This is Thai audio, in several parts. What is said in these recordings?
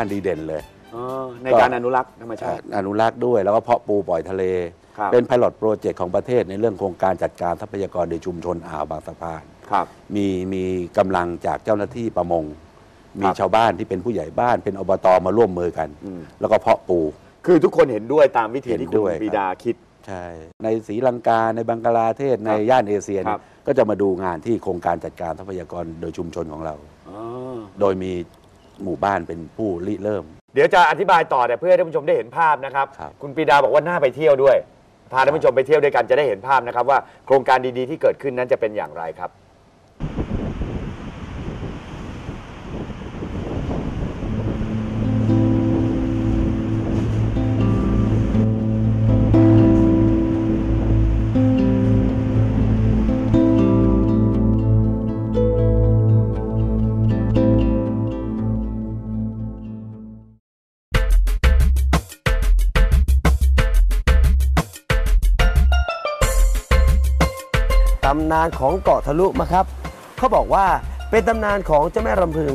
การดีเด่นเลยอ๋อในการอนุรักษ์ธรรมชาติอนุรักษ์ด้วยแล้วก็เพาะปูปล่อยทะเลครับเป็น p i l o t โปรเจกต์ของประเทศในเรื่องโครงการจัดการทรัพยากรในชุมชนอ่าวบางสะพานครับมีมีกำลังจากเจ้าหน้าที่ประมง มีครับชาวบ้านที่เป็นผู้ใหญ่บ้านเป็นอบตมาร่วมมือกันอืมแล้วก็เพาะปู คือทุกคนเห็นด้วยตามวิธีเห็นที่คุณด้วยปรีดาคิดใช่ในศรีลังกาในบังกลาเทศในย่านเอเชียครับก็จะมาดูงานที่โครงการจัดการทรัพยากรโดยชุมชนของเราอ๋อโดยมี หมู่บ้านเป็นผู้ริเริ่ม เดี๋ยวจะอธิบายต่อแต่เพื่อให้ท่านผู้ชมได้เห็นภาพนะครับ ครับคุณปรีดาบอกว่าน่าไปเที่ยวด้วย พาท่านผู้ชมไปเที่ยวด้วยกันจะได้เห็นภาพนะครับว่าโครงการดีๆที่เกิดขึ้นนั้นจะเป็นอย่างไรครับำนานของเกาะทะลุมาครับเขาบอกว่าเป็นตำนานของเจ้าแม่รำพึง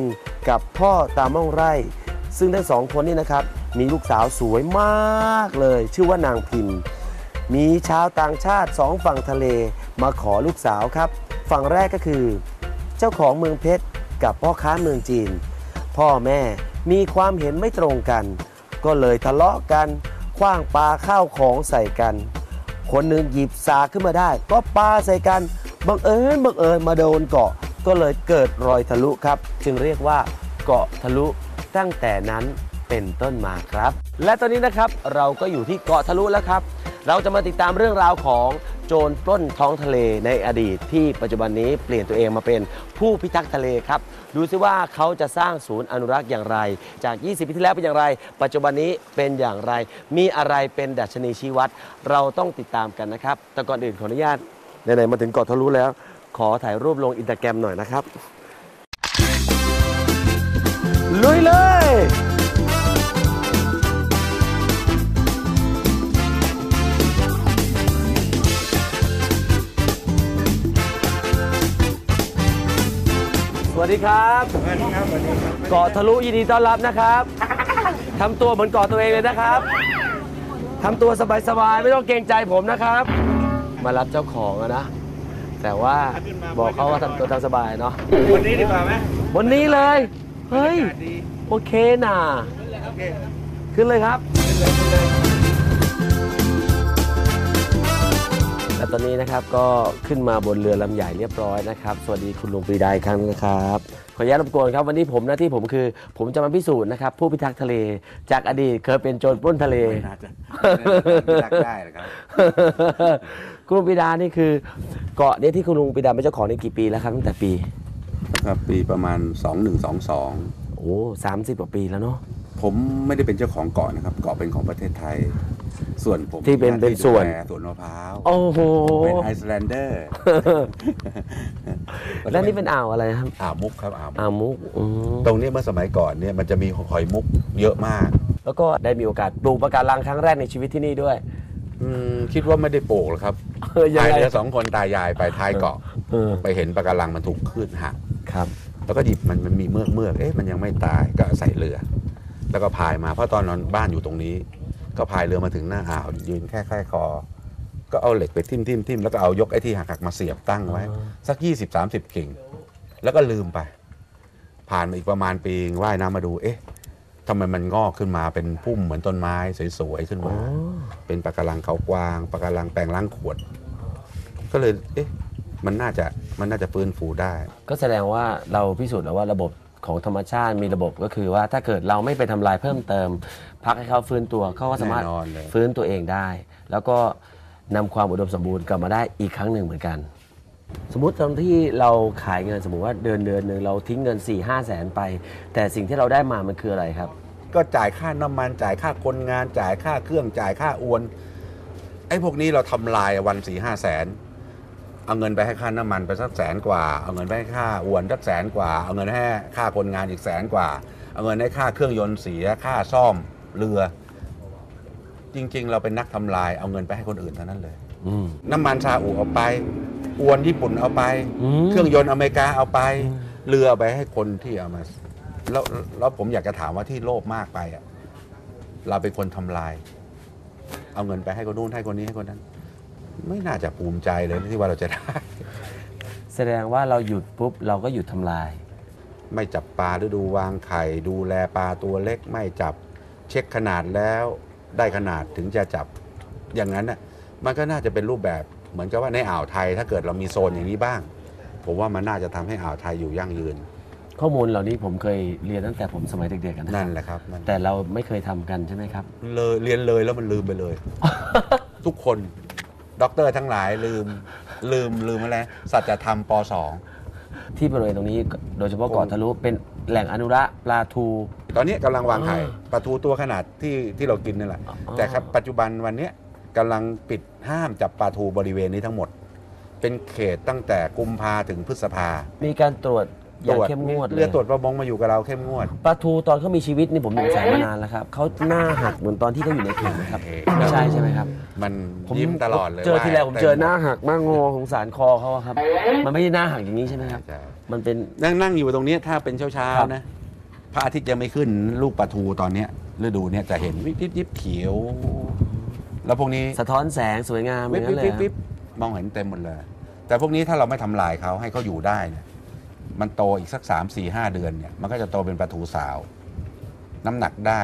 กับพ่อตาม่องไร่ ซึ่งทั้งสองคนนี่นะครับ มีลูกสาวสวยมากเลย ชื่อว่านางพิมพ์มีชาวต่างชาติสองฝั่งทะเลมาขอลูกสาวครับ ฝั่งแรกก็คือ เจ้าของเมืองเพชรกับพ่อค้าเมืองจีน พ่อแม่มีความเห็นไม่ตรงกัน ก็เลยทะเลาะกันคว้างปลาข้าวของใส่กัน คนหนึ่งหยิบสากขึ้นมาได้ ก็ปาใส่กันบังเอิญบังเอิญมาโดนเกาะ ก็เลยเกิดรอยทะลุครับ จึงเรียกว่าเกาะทะลุตั้งแต่นั้นเป็นต้นมาครับ และตอนนี้นะครับเราก็อยู่ที่เกาะทะลุแล้วครับ เราจะมาติดตามเรื่องราวของ โจรปล้นท้องทะเลในอดีตที่ปัจจุบันนี้เปลี่ยนตัวเองมาเป็นผู้พิทักษ์ทะเลครับ ดูซิว่าเขาจะสร้างศูนย์อนุรักษ์อย่างไร จาก 20 ปีที่แล้วเป็นอย่างไร ปัจจุบันนี้เป็นอย่างไร มีอะไรเป็นดัชนีชี้วัด เราต้องติดตามกันนะครับ แต่ก่อนอื่นขออนุญาตไหนๆมาถึงเกาะทะลุแล้ว ขอถ่ายรูปลงอินสตาแกรมหน่อยนะครับลุยเลย สวัสดีครับสวัสดีครับเกาะทะลุยินดีต้อนรับนะครับทำตัวเหมือนเกาะตัวเองเลยนะครับทำตัวสบายๆไม่ต้องเกรงใจผมนะครับ มารับเจ้าของอะนะ แต่ว่าบอกเขาว่าทำตัวตามสบายเนาะวันนี้ดีกว่าไหมวันนี้เลย เฮ้ย โอเคน่ะขึ้นเลยครับ อนนี้นะครับก็ขึ้นมาบนเรือลำใหญ่เรียบร้อยนะครับสวัสดีคุณลุงปรีดาอีกครั้งนะครับขออนุญาตรบกวนครับวันนี้ผมหน้าที่ผมคือ ผมจะมาพิสูจน์นะครับผู้พิทักษ์ทะเล จากอดีตเคยเป็นโจรปล้นทะเล ไม่น่าจะไม่น่าจะได้หรอกครับคุณลุงปรีดานี่คือ เกาะเนี่ยที่คุณลุงปรีดาเป็นเจ้าของนี่กี่ปีแล้วครับตั้งแต่ปีครับปีประมาณ 2122 โอ้สามสิบกว่าปีแล้วเนาะผมไม่ได้เป็นเจ้าของเกาะนะครับ เกาะเป็นของประเทศไทย ส่วนผมที่เป็นมีหาเป็นส่วน ดูแลสวนมะพร้าวโอ้โหเป็นไอซ์แลนเดอร์แล้วนี่เป็นอ่าวอะไรครับอ่าวมุกครับอ่าวมุกอ่าวมุกอืมตรงนี้เมื่อสมัยก่อนเนี่ยมันจะมีหอยมุกเยอะมากแล้วก็ได้มีโอกาสปลูกปะการังครั้งแรกในชีวิตที่นี่ด้วย อืมคิดว่าไม่ได้ปลูกหรอกครับเออยังพายไงเรือสองคนตายายไปท้ายเกาะ เออไปเห็นปะการังมันถูกคลื่นหัก ครับแล้วก็หยิบมันมันมีเมือกเมือกเอ๊ะมันยังไม่ตายก็ใส่เรือ แล้วก็พายมาเพราะตอนนอนบ้านอยู่ตรงนี้ ก็พายเรือมาถึงหน้าอ่าวยืนแค่แค่คอ ก็เอาเหล็กไปทิ่มทิ่มทิ่มแล้วก็เอายกไอ้ที่หักหักมาเสียบตั้งไว้ สักยี่สิบสามสิบกิ่ง แล้วก็ลืมไป ผ่านมาอีกประมาณปีว่ายน้ำมาดูเอ๊ะทำไมมันงอกขึ้นมาเป็นพุ่มเหมือนต้นไม้สวยๆขึ้นมา เป็นปะการังเขากวางปะการังแปลงล้างขวด ก็เลยเอ๊ะมันน่าจะมันน่าจะฟื้นฟูได้ ก็แสดงว่าเราพิสูจน์แล้วว่าระบบ ของธรรมชาติมีระบบก็คือว่าถ้าเกิดเราไม่ไปทำลายเพิ่มเติม พักให้เขาฟื้นตัวเขาก็สามารถแน่นอนเลย ฟื้นตัวเองได้ แล้วก็นำความอุดมสมบูรณ์กลับมาได้อีกครั้งหนึ่งเหมือนกัน สมมุติตอนที่เราขายเงินสมมุติว่าเดือนเดือนหนึ่งเราทิ้งเงิน4ี่ห้าแสนไป แต่สิ่งที่เราได้มามันคืออะไรครับ ก็จ่ายค่าน้ำมันจ่ายค่าคนงานจ่ายค่าเครื่องจ่ายค่าอวนไอ้พวกนี้เราทำลายวันสี่ห้าแสน เอาเงินไปให้ค่าน้ำมันไปสักแสนกว่า เอาเงินไปให้ค่าอวนสักแสนกว่า เอาเงินให้ค่าคนงานอีกแสนกว่า เอาเงินให้ค่าเครื่องยนต์เสีย ค่าซ่อมเรือ จริง ๆ เราเป็นนักทำลาย เอาเงินไปให้คนอื่นเท่านั้นเลย อืม น้ำมันซาอุเอาไป อวนญี่ปุ่นเอาไป อืม เครื่องยนต์อเมริกาเอาไป เรือเอาไปให้คนที่เอามา แล้วแล้วผมอยากจะถามว่าที่โลภมากไปอะเราเป็นคนทำลาย เอาเงินไปให้คนนู้นให้คนนี้ให้คนนั้น ไม่น่าจะภูมิใจเลยที่ว่าเราจะได้ แสดงว่าเราหยุดปุ๊บเราก็หยุดทำลาย ไม่จับปลาฤดูวางไข่ ดูแลปลาตัวเล็กไม่จับเช็คขนาดแล้วได้ขนาดถึงจะจับอย่างนั้นน่ะมันก็น่าจะเป็นรูปแบบเหมือนกับว่าในอ่าวไทยถ้าเกิดเรามีโซนอย่างนี้บ้าง ผมว่ามันน่าจะทำให้อ่าวไทยอยู่ยั่งยืน ข้อมูลเหล่านี้ผมเคยเรียนตั้งแต่ผมสมัยเด็กๆกันนะนั่นแหละครับนั่นแต่เราไม่เคยทำกันใช่ไหมครับ เลยเรียนเลยแล้วมันลืมไปเลย ทุกคน ด็อกเตอร์ทั้งหลายลืมลืมลืมอะไรสัจธรรมปสองที่บริเวณตรงนี้โดยเฉพาะเกาะทะลุเป็นแหล่งอนุรักษ์ปลาทู ตอนนี้กำลังวางไข่อ๋อปลาทูตัวขนาดที่ที่เรากินนี่แหละอ๋อแต่ครับปัจจุบันวันเนี้ยกำลังปิดห้ามจับปลาทูบริเวณนี้ทั้งหมด เป็นเขตตั้งแต่กุมภาถึงพฤษภา มีการตรวจ อย่างเข้มงวดเลเรือยตรวจประมงมาอยู่กับเราเข้มงวด ปลาทูตอนเขามีชีวิตนี่ผมสงสัยมานานแล้วครับเขาหน้าหักเหมือนตอนที่เขาอยู่ในถุงนะครับเอ๊ะไม่ใช่ใช่ไหมครับ มันผมยิ้มตลอดเลยเจอทีไรผมว่เจอหน้าหักมากงอของสารคอเขาอะครับ มันไม่ใช่หน้าหักอย่างนี้ใช่ไหมครับ ใช่มันเป็น นั่งนั่งอยู่ตรงเนี้ยถ้าเป็นเช้าเช้าๆครับนะพระอาทิตย์ยังไม่ขึ้นลูกปลาทูตอนเนี้ยฤดูเนี้ยจะเห็นวิบวิบยิบเขียว แล้วพวกนี้ สะท้อนแสงสวยงามอวิบย่างวินั้นเลยบวิบครับวิบมองเห็นเต็มหมดเลย แต่พวกนี้ถ้าเราไม่ทำลายเขาให้เขาอยู่ได้เนี่ย มันโตอีกสักสามสี่ห้าเดือนเนี่ยมันก็จะโตเป็นปลาทูสาว น้ำหนักได้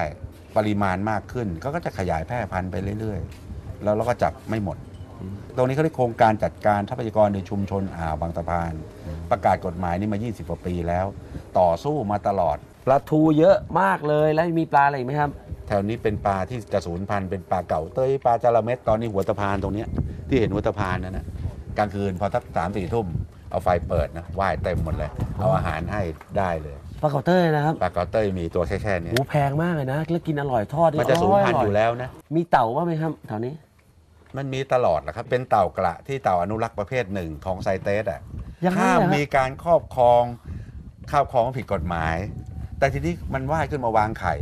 ปริมาณมากขึ้นเขาก็จะขยายแพร่พันธุ์ไปเรื่อยๆ แล้วเราก็จับไม่หมด ตรงนี้เขาเรียกโครงการจัดการทรัพยากรในชุมชนอ่าวบางตะพาน ประกาศกฎหมายนี้มา 20กว่าปีแล้ว ต่อสู้มาตลอด ปลาทูเยอะมากเลยแล้วมีปลาอะไรอีกไหมครับ แถวนี้เป็นปลาที่จะสูญพันธุ์เป็นปลาเก่าเต้ยปลาจาระเม็ดตอนนี้หัวตะพานตรงเนี้ยที่เห็นหัวตะพานนั่นนะกลางคืนพอสักสามสี่ทุ่ม เอาไฟเปิดนะว่ายเต็มหมดเลย เอาอาหารให้ได้เลยปลาเก๋าเต้ยนะครับปลาเก่าเต้ยมีตัวแค่แค่เนี้ยหูแพงมากเลยนะแล้วกินอร่อยทอดมันจะสูญพันธุ์ร่อยู่แล้วนะ มีเต่าว่าไหมครับแถวนี้ มันมีตลอดแหละครับ เป็นเต่ากระที่เต่าอนุรักษ์ประเภทหนึ่งของไซเตสอะยังไงห้ามเหรอมีการครอบครองข้าวของผิดกฎหมาย แต่ทีนี้มันว่ายขึ้นมาวางไข่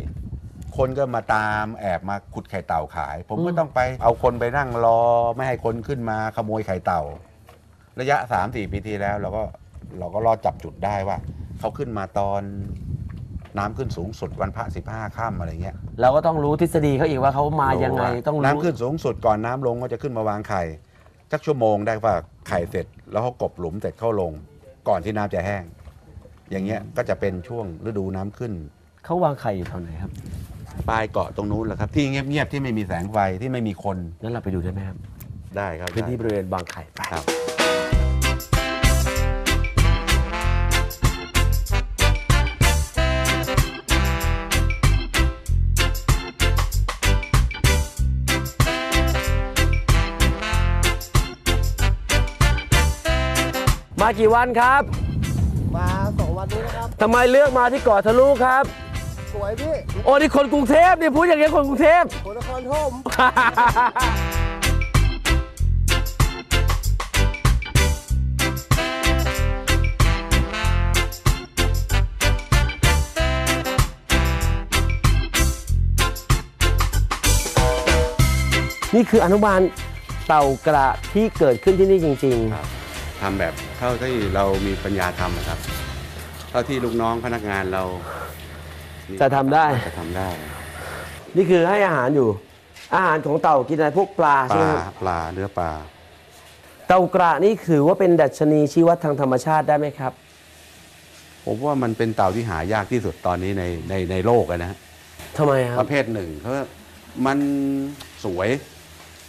คนก็มาตามแอบมาขุดไข่เต่าขาย ผมก็ต้องไปเอาคนไปนั่งรอ ไม่ให้คนขึ้นมาขโมยไข่เต่า ระยะ3าสี่ปีที่แล้ว เราก็เราก็รอดจับจุดได้ว่าเขาขึ้นมาตอนน้ำขึ้นสูงสุดวันพระสิบห้าค่ำอะไรเงี้ยเราก็ต้องรู้ทฤษฎีเขาอีกว่าเขามายังไงต้องรู้น้ำขึ้นสูงสุดก่อนน้ำลงก็จะขึ้นมาวางไข่สักชั่วโมงได้ว่าไข่เสร็จ แล้วเขากบหลุมเสร็จเข้าลง ก่อนที่น้ำจะแห้ง อย่างเงี้ยก็จะเป็นช่วงฤดูน้ำขึ้น เขาวางไข่อยู่แถวไหนครับปลายเกาะตรงนู้นแหละครับ ที่เงียบๆที่ไม่มีแสงไฟที่ไม่มีคนงั้นเราไปดูได้ไหมครับได้ครับพื้นที่บได้ริเวณบางไข่ไป ครับ กี่วันครับ มาสองวันนี้นะครับ ทำไมเลือกมาที่เกาะทะลุครับ สวยพี่โอ้นี่คนกรุงเทพนี่พูดอย่างนี้คนกรุงเทพโคนครธมนี่คืออนุบาลเต่ากระที่เกิดขึ้นที่นี่จริงครับทำแบบ เท่าที่เรามีปัญญาทำนะครับเท่าที่ลูกน้องพนักงานเราจะทำได้ จะทำได้ๆนี่คือให้อาหารอยู่ อาหารของเต่ากินอะไรพวกปลาปใช่ไหมลาครับปลาเนื้อปลา เต่ากระนี่ถือว่าเป็นดัชนีชี้วัดทางธรรมชาติได้ไหมครับ ผมว่ามันเป็นเต่าที่หายากที่สุดตอนนี้ในในในโลกอะนะทำไมคปรับ ระเภทหนึ่งเพราะว่ามันสวย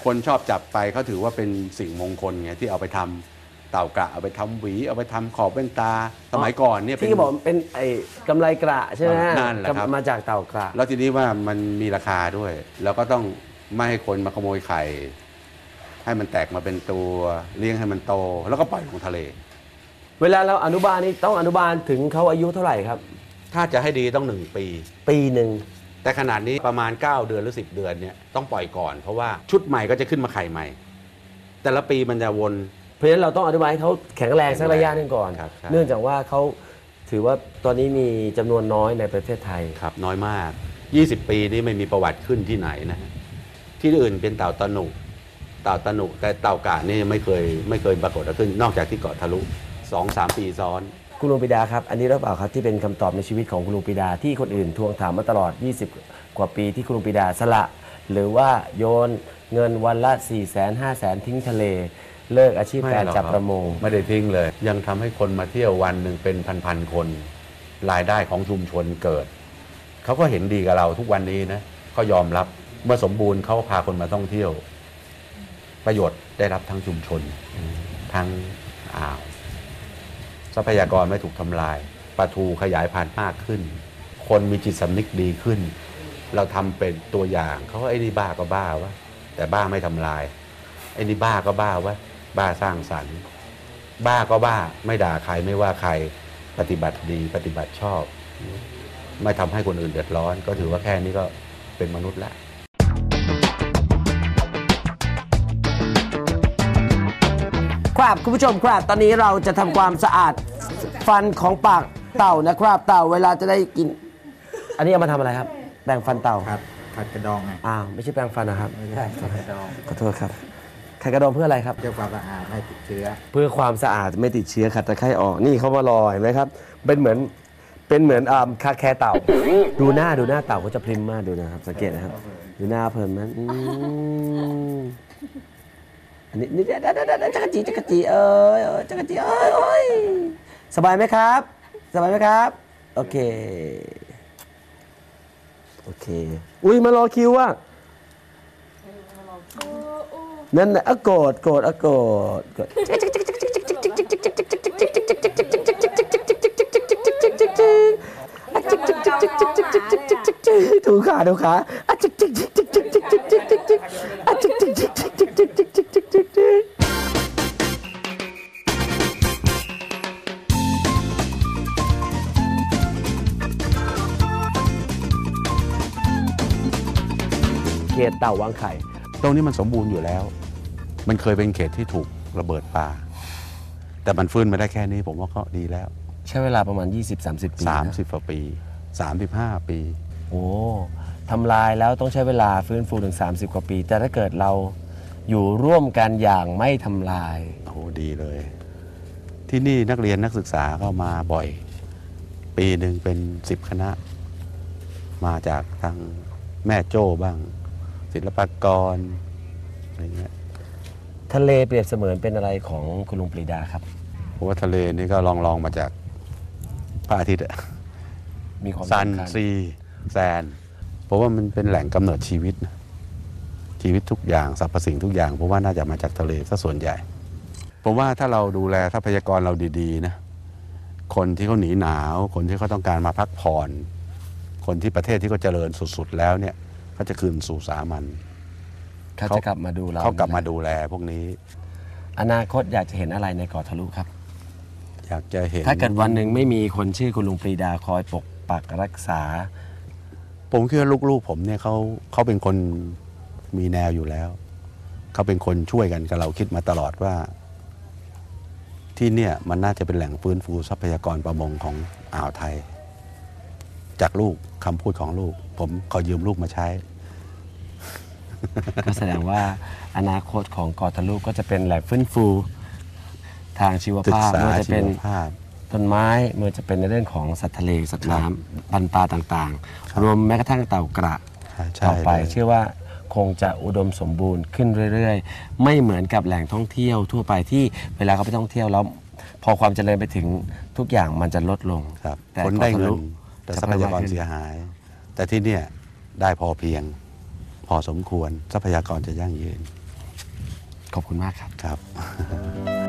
คนชอบจับไปเขาถือว่าเป็นสิ่งมงคลไงที่เอาไปทำ เต่ากระเอาไปทำหวี เอาไปทำขอบแว่นตา สมัยก่อนเนี่ยเป็นที่บอกเป็นไอ้กำไรกระใช่ไหมฮะนั่นแหละครับมาจากเต่ากระ แล้วทีนี้ว่ามันมีราคาด้วย แล้วก็ต้องไม่ให้คนมาขโมยไข่ ให้มันแตกมาเป็นตัวเลี้ยงให้มันโต แล้วก็ปล่อยลงทะเล เวลาเราอนุบาลนี่ต้องอนุบาลถึงเขาอายุเท่าไหร่ครับ ถ้าจะให้ดีต้องหนึ่งปี ปีหนึ่งแต่ขนาดนี้ประมาณ 9 เดือนหรือ 10 เดือนเนี่ยต้องปล่อยก่อนเพราะว่าชุดใหม่ก็จะขึ้นมาไข่ใหม่ แต่ละปีมันจะวน เพราะฉะนั้นเราต้องอนุบาลให้เขาแข็งแรงสักระยะหนึงก่อน ครับใช่ เนื่องจากว่าเขาถือว่าตอนนี้มีจำนวนน้อยในประเทศไทย ครับน้อยมาก 20 ปีนี้ไม่มีประวัติขึ้นที่ไหนนะฮะที่อื่นเป็นเต่าตะหนุเต่าตะหนุแต่เต่ากะนี่ไม่เคยไม่เคยปรากฏขึ้น นอกจากที่เกาะทะลุสองสามปีซ้อน คุณลุงปิดาครับ อันนี้หรือเปล่าครับที่เป็นคำตอบในชีวิตของคุณลุงปิดาที่คนอื่นทวงถามมาตลอด 20 กว่าปีที่คุณลุงปิดาสละ หรือว่าโยนเงินวันละ 4 0 0 0 0 0 5 0 0 0 0 ทิ้งทะเล เลิกอาชีพไม่การหรอกจับคบประมงไม่ได้ทิ้งเลย ยังทำให้คนมาเที่ยววันหนึ่งเป็นพันๆคน รายได้ของชุมชนเกิด เขาก็เห็นดีกับเราทุกวันนี้นะเขายอมรับเมื่อสมบูรณ์เขาพาคนมาท่องเที่ยว ประโยชน์ได้รับทั้งชุมชน ทั้งอ่าว ทรัพยากรไม่ถูกทำลายปลาทูขยายพันธุ์มากขึ้น คนมีจิตสำนึกดีขึ้น เราทำเป็นตัวอย่างเขาว่าไอ้นี่บ้าก็บ้าวะแต่บ้าไม่ทำลายไอ้นี่บ้าก็บ้าวะ บ้าสร้างสรรค์ บ้าก็บ้าไม่ด่าใครไม่ว่าใครปฏิบัติดีปฏิบัติชอบ ไม่ทำให้คนอื่นเดือดร้อน ก็ถือว่าแค่นี้ก็เป็นมนุษย์แล้วครับคุณผู้ชมครับตอนนี้เราจะทำความสะอาดฟันของปากเต่านะครับ เต่าเวลาจะได้กิน อันนี้เอามาทำอะไรครับแปรงฟันเต่าครับขัดกระดองไงอ้าวไม่ใช่แปรงฟันนะครับไม่ใช่ขัดกระดองขอโทษครับ ขัดกระดองเพื่ออะไรครับ เพื่อความสะอาดไม่ติดเชื้อ เพื่อความสะอาดไม่ติดเชื้อขัดตะไคร่ออกนี่เขามารอเห็นไหมครับ เป็นเหมือนเป็นเหมือนอ่าคาแคร์เต่า ดูหน้าดูหน้าเต่าก็จะพริมมากดูนะครับ สังเกตนะครับ ดูหน้าเพลินมันอืมอันนี้นี่เดี๋ยวเดี๋ยวเดี๋ยวเดี๋ยวจักรจีจักรจีเอ้ยเอ้ยจักรจีเอ้ยเอ้ยสบายไหมครับ สบายไหมครับ โอเค โอเค อุ้ยมารอคิวอะ นั่นแหละอโกรธโกรธอโกรธโกรธถูขาถูขาเขตเต่าวางไข่ ตรงนี้มันสมบูรณ์อยู่แล้ว มันเคยเป็นเขตที่ถูกระเบิดป่า แต่มันฟื้นมาได้แค่นี้ผมว่าก็ดีแล้ว ใช้เวลาประมาณ 20-30 ปีนะ30กว่าปี 35 ปี โอ้ทำลายแล้วต้องใช้เวลาฟื้นฟูถึง 30 กว่าปี แต่ถ้าเกิดเราอยู่ร่วมกันอย่างไม่ทำลาย โอ้โหดีเลย ที่นี่นักเรียนนักศึกษาก็มาบ่อย ปีหนึ่งเป็นสิบคณะ มาจากทางแม่โจ้บ้าง ศิลปากรอะไรเงี้ย ทะเลเปรียบเสมือนเป็นอะไรของคุณลุงปรีดาครับ เพราะว่าทะเลนี่ก็ลองลองมาจากพระอาทิตย์อะมีความซันสำคัญซีแซนเพราะว่ามันเป็นแหล่งกำเนิดชีวิตนะชีวิตทุกอย่างสรรพสิ่งทุกอย่างเพราะว่าน่าจะมาจากทะเลซะส่วนใหญ่ ผมว่าถ้าเราดูแลทรัพยากรเราดีๆนะคนที่เขาหนีหนาว คนที่เขาต้องการมาพักผ่อน คนที่ประเทศที่เขาเจริญสุด ๆ แล้วเนี่ยเขาจะคืนสู่สามัญ เขาจะกลับมาดูเราเขากลับมาดูแลพวกนี้ อนาคตอยากจะเห็นอะไรในเกาะทะลุครับ อยากจะเห็น ถ้าเกิดวันหนึ่งไม่มีคนชื่อคุณลุงปรีดาคอยปกปักรักษา ผมคิดว่าลูกๆผมเนี่ยเขาเขาเป็นคนมีแนวอยู่แล้ว เขาเป็นคนช่วยกันกับเราคิดมาตลอดว่า ที่เนี่ยมันน่าจะเป็นแหล่งฟื้นฟูทรัพยากรประมงของอ่าวไทย จากลูกคำพูดของลูก ผมขอยืมลูกมาใช้ ก็แสดงว่าอนาคตของเกาะทะลุก็จะเป็นแหล่งฟื้นฟู ทางชีวศึกภาพษาไม่ว่าจะชีเป็นวภาพ ต้นไม้ไม่ว่าจะเป็นในเรื่องของสัตว์ทะเลสัตว์น้ำปันปลาต่างครับๆรวมแม้กระทั่งเต่ากระใช่ต่อไปเลย เชื่อว่าคงจะอุดมสมบูรณ์ขึ้นเรื่อยๆ ไม่เหมือนกับแหล่งท่องเที่ยวทั่วไปที่เวลาเขาไปท่องเที่ยวแล้ว พอความเจริญไปถึงทุกอย่างมันจะลดลงครับแต่คนได้เงิเกาะทะลุนแต่ทรัพยากรเสียหาย แต่ที่เนี่ยได้พอเพียง พอสมควรทรัพยากรจะยั่งยืน ขอบคุณมากครับครับ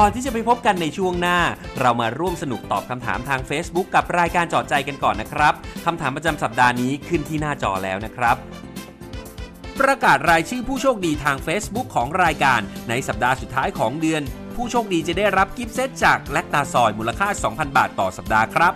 ก่อนที่จะไปพบกันในช่วงหน้า เรามาร่วมสนุกตอบคำถามทาง Facebook กับรายการจอดใจกันก่อนนะครับคำถามประจำสัปดาห์นี้ขึ้นที่หน้าจอแล้วนะครับประกาศรายชื่อผู้โชคดีทาง Facebook ของรายการในสัปดาห์สุดท้ายของเดือน ผู้โชคดีจะได้รับกิฟต์เซตจากแลคตาซอยมูลค่า 2,000 บาทต่อสัปดาห์ครับ